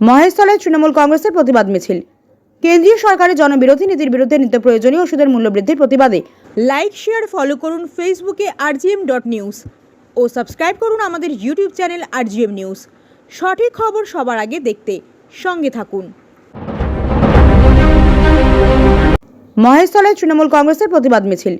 মহেশতলায় তৃণমূল কংগ্রেসের প্রতিবাদ মিছিল। কেন্দ্রীয় সরকারের জনবিরোধী নীতির বিরুদ্ধে নিত্য প্রয়োজনীয় ওষুধের মূল্য বৃদ্ধির প্রতিবাদে। লাইক, শেয়ার, ফলো করুন ফেসবুকে আরজিএম ডট নিউজ। ও সাবস্ক্রাইব করুন আমাদের ইউটিউব চ্যানেল আরজিএম নিউজ। সঠিক খবর সবার আগে দেখতে সঙ্গে থাকুন। মহেশতলায় তৃণমূল কংগ্রেসের প্রতিবাদ মিছিল।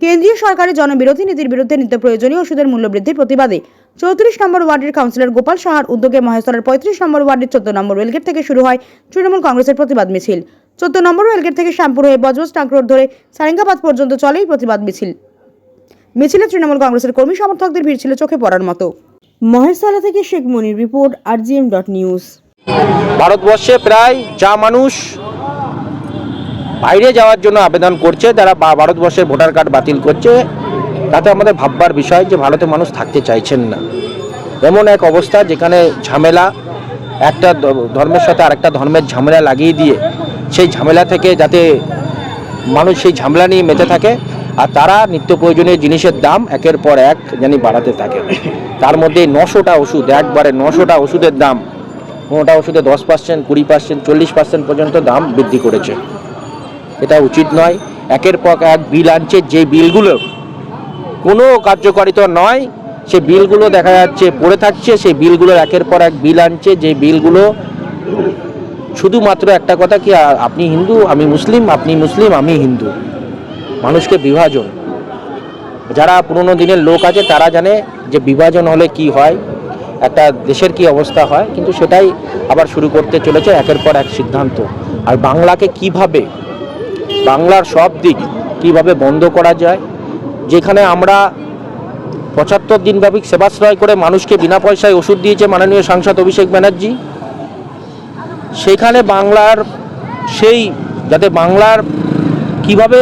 কেন্দ্রীয় সরকারের জনবিরোধী নীতির বিরুদ্ধে নিত্য প্রয়োজনীয় ওষুধের মূল্য বৃদ্ধির প্রতিবাদে চৌত্রিশ নম্বর ওয়ার্ডের কাউন্সিলর গোপাল সাহার উদ্যোগে মহেশতলার পঁয়ত্রিশ নম্বর ওয়ার্ডের চোদ্দ নম্বর রেলগেট থেকে শুরু হয় তৃণমূল কংগ্রেসের প্রতিবাদ মিছিল। চোদ্দ নম্বর রেলগেট থেকে শ্যামপুর হয়ে বজবজ ট্যাঙ্ক রোড ধরে সারেঙ্গাবাদ পর্যন্ত চলেই প্রতিবাদ মিছিল। মিছিলে তৃণমূল কংগ্রেসের কর্মী সমর্থকদের ভিড় ছিল চোখে পড়ার মতো। মহেশতলা থেকে Sheikh Monir report, RGM dot news. ভারতবর্ষে প্রায় যা মানুষ বাইরে যাওয়ার জন্য আবেদন করছে, তারা ভারতবর্ষের ভোটার কার্ড বাতিল করছে। তাতে আমাদের ভাববার বিষয় যে ভারতে মানুষ থাকতে চাইছেন না। এমন এক অবস্থা যেখানে ঝামেলা, একটা ধর্মের সাথে আরেকটা ধর্মের ঝামেলা লাগিয়ে দিয়ে সেই ঝামেলা থেকে যাতে মানুষ সেই ঝামেলা নিয়ে মেতে থাকে, আর তারা নিত্য প্রয়োজনীয় জিনিসের দাম একের পর এক জানি বাড়াতে থাকে। তার মধ্যে নশোটা ওষুধ, একবারে নশোটা ওষুধের দাম, কোনোটা ওষুধে দশ পার্সেন্ট কুড়ি পার্সেন্ট চল্লিশ পার্সেন্ট পর্যন্ত দাম বৃদ্ধি করেছে। এটা উচিত নয়। একের পর এক বিল আনছে, যে বিলগুলো কোনো কার্যকারিতা নয়, সে বিলগুলো দেখা যাচ্ছে পড়ে থাকছে, সেই বিলগুলো একের পর এক বিল আনছে, যে বিলগুলো শুধুমাত্র একটা কথা কি আপনি হিন্দু, আমি মুসলিম, আপনি মুসলিম, আমি হিন্দু। মানুষকে বিভাজন। যারা পুরনো দিনের লোক আছে, তারা জানে যে বিভাজন হলে কি হয়, একটা দেশের কি অবস্থা হয়, কিন্তু সেটাই আবার শুরু করতে চলেছে একের পর এক সিদ্ধান্ত। আর বাংলাকে কীভাবে বাংলার সব দিক কীভাবে বন্ধ করা যায়, যেখানে আমরা পঁচাত্তর দিনব্যাপী সেবাশ্রয় করে মানুষকে বিনা পয়সায় ওষুধ দিয়েছে মাননীয় সাংসদ অভিষেক ব্যানার্জি, সেখানে বাংলার সেই, যাতে বাংলার কীভাবে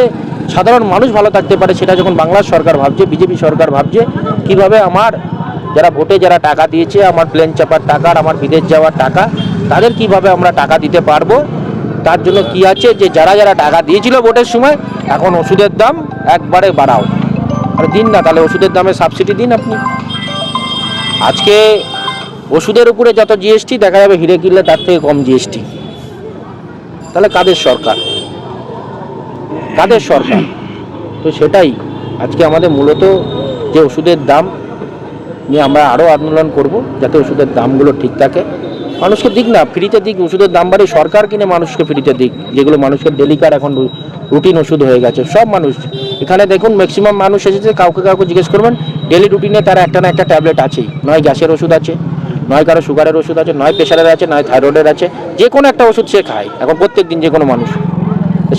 সাধারণ মানুষ ভালো থাকতে পারে সেটা যখন বাংলার সরকার ভাবছে, বিজেপি সরকার ভাবছে, কীভাবে আমার যারা ভোটে যারা টাকা দিয়েছে, আমার প্লেন চাপার টাকা আর আমার বিদেশ যাওয়ার টাকা, তাদের কীভাবে আমরা টাকা দিতে পারব তার জন্য কি আছে যে যারা যারা টাকা দিয়েছিল ভোটের সময়, এখন ওষুধের দাম একবারে বাড়াও। আর দিন না, তাহলে ওষুধের দামে সাবসিডি দিন আপনি। আজকে ওষুধের উপরে যত জিএসটি দেখা যাবে হিরে কিনলে তার থেকে কম জিএসটি তাহলে কাদের সরকার? কাদের সরকার? তো সেটাই আজকে আমাদের মূলত যে ওষুধের দাম নিয়ে আমরা আরও আন্দোলন করব, যাতে ওষুধের দামগুলো ঠিক থাকে। মানুষকে দিক না, ফ্রিতে দিক, ওষুধের দাম বাড়ে সরকার কিনে মানুষকে ফ্রিতে দিক, যেগুলো মানুষের ডেলিকার এখন রুটিন ওষুধ হয়ে গেছে, সব মানুষ। এখানে দেখুন ম্যাক্সিমাম মানুষ এসেছে, কাউকে কাউকে জিজ্ঞেস করবেন ডেলি রুটিনে তার একটা না একটা ট্যাবলেট আছেই। নয় গ্যাসের ওষুধ আছে, নয় কারও সুগারের ওষুধ আছে, নয় প্রেশারের আছে, নয় থাইরয়েডের আছে, যে কোনো একটা ওষুধ সে খায়, এখন প্রত্যেক দিন যে কোনো মানুষ।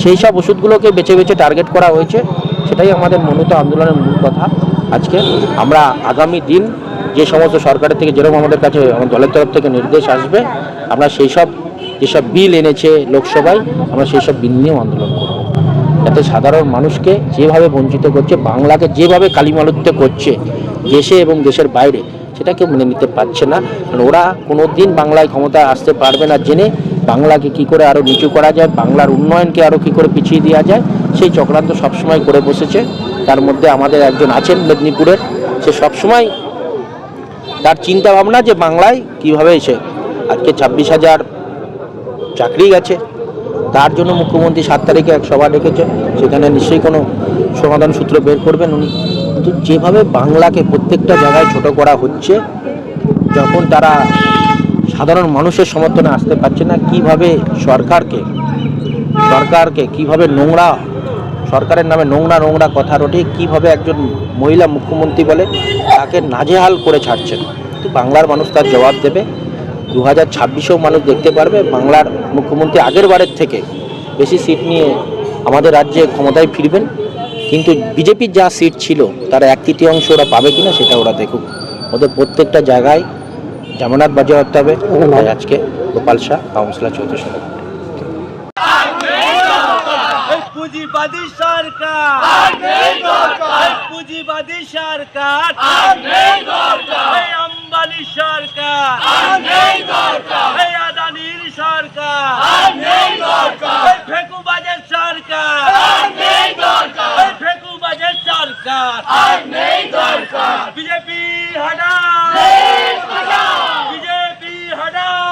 সেই সব ওষুধগুলোকে বেছে বেছে টার্গেট করা হয়েছে, সেটাই আমাদের মূলত আন্দোলনের মূল কথা। আজকে আমরা আগামী দিন যে সমস্ত সরকারের থেকে যেরকম আমাদের কাছে দলের তরফ থেকে নির্দেশ আসবে, আমরা সেই সব যেসব বিল এনেছে লোকসভায়, আমরা সেই সব বিল নিয়েও আন্দোলন করব। যাতে সাধারণ মানুষকে যেভাবে বঞ্চিত করছে, বাংলাকে যেভাবে কালিমালুত্ব করছে, দেশে এবং দেশের বাইরে সেটাকে মেনে নিতে পারছে না। কারণ ওরা কোনো দিন বাংলায় ক্ষমতায় আসতে পারবে না জেনে, বাংলাকে কি করে আরও নিচু করা যায়, বাংলার উন্নয়নকে আরও কি করে পিছিয়ে দেওয়া যায়, সেই চক্রান্ত সবসময় করে বসেছে। তার মধ্যে আমাদের একজন আছেন মেদিনীপুরের, সে সবসময় তার চিন্তা ভাবনা যে বাংলায় কীভাবে এসে আজকে ছাব্বিশ হাজার চাকরি গেছে, তার জন্য মুখ্যমন্ত্রী সাত তারিখে এক সভা ডেকেছে সেখানে নিশ্চয়ই কোনো সমাধান সূত্র বের করবেন উনি। কিন্তু যেভাবে বাংলাকে প্রত্যেকটা জায়গায় ছোট করা হচ্ছে, যখন তারা সাধারণ মানুষের সমর্থনে আসতে পারছে না, কীভাবে সরকারকে সরকারকে কীভাবে নোংরা সরকারের নামে নোংরা নোংরা কথা রটে কীভাবে একজন মহিলা মুখ্যমন্ত্রী বলে তাকে নাজেহাল করে ছাড়ছেন? কিন্তু বাংলার মানুষ তার জবাব দেবে। দু হাজার ছাব্বিশেও মানুষ দেখতে পারবে বাংলার মুখ্যমন্ত্রী আগের বারের থেকে বেশি সিট নিয়ে আমাদের রাজ্যে ক্ষমতায় ফিরবেন। কিন্তু বিজেপির যা সিট ছিল তার এক তৃতীয়াংশ ওরা পাবে কিনা সেটা ওরা দেখুক। ওদের প্রত্যেকটা জায়গায় জামানাত বাজে করতে হবে। আজকে গোপাল শাহ কাউন্সিলর চৌধুরী সরকার এই পুঁজিবাদী সরকার এই পুঁজিবাদী সরকার এই আম্বানি সরকার এই আদানির সরকার এই ফেকুবাজের সরকার এই ফেকুবাজের সরকার বিজেপি হটাও বিজেপি হটাও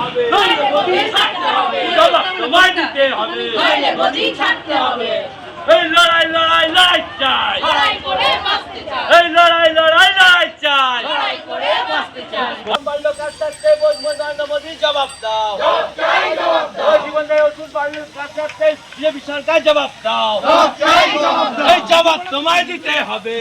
হবে নইলে গদি ছাড়তে হবে। এই লড়াই লড়াই লড়াই চাই। লড়াই করে বাঁচতে চাই। এই লড়াই লড়াই লড়াই চাই। লড়াই করে বাঁচতে চাই। কাজ থাকতে বসবো নরেন্দ্র জবাব দাও। ওই জীবন দেয় ওষুধ কাজ থাকতে বিজেপি সরকার জবাব দাও। এই জবাব তোমায় দিতে হবে।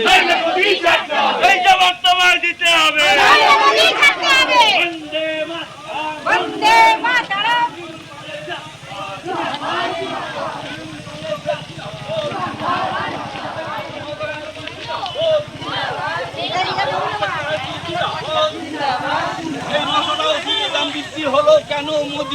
এই জবাব তোমায় দিতে হবে। নইলে গদি ছাড়তে হবে। বন্দে মাতরম। বন্দে মাতরম এই নশো টাকা ওষুধের দাম বৃদ্ধি হলো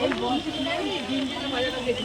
এই বংশী দিন দিন বাজারে দেখি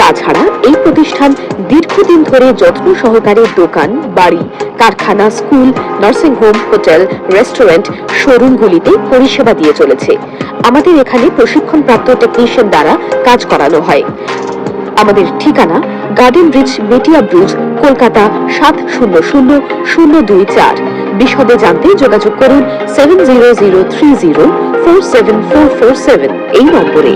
তাছাড়া এই প্রতিষ্ঠান দীর্ঘদিন ধরে যত্ন সহকারে দোকান, বাড়ি, কারখানা, school, nursing home, hotel, restaurant, শোরুমগুলিতে পরিষেবা দিয়ে চলেছে। আমাদের এখানে প্রশিক্ষণপ্রাপ্ত টেকনিশিয়ান দ্বারা কাজ করানো হয়। আমাদের ঠিকানা গার্ডেন রিচ মেটিয়া ব্রিজ, কলকাতা সাত শূন্য শূন্য শূন্য দুই চার। বিশদে জানতে যোগাযোগ করুন seven zero zero three zero four seven four four seven এই নম্বরে।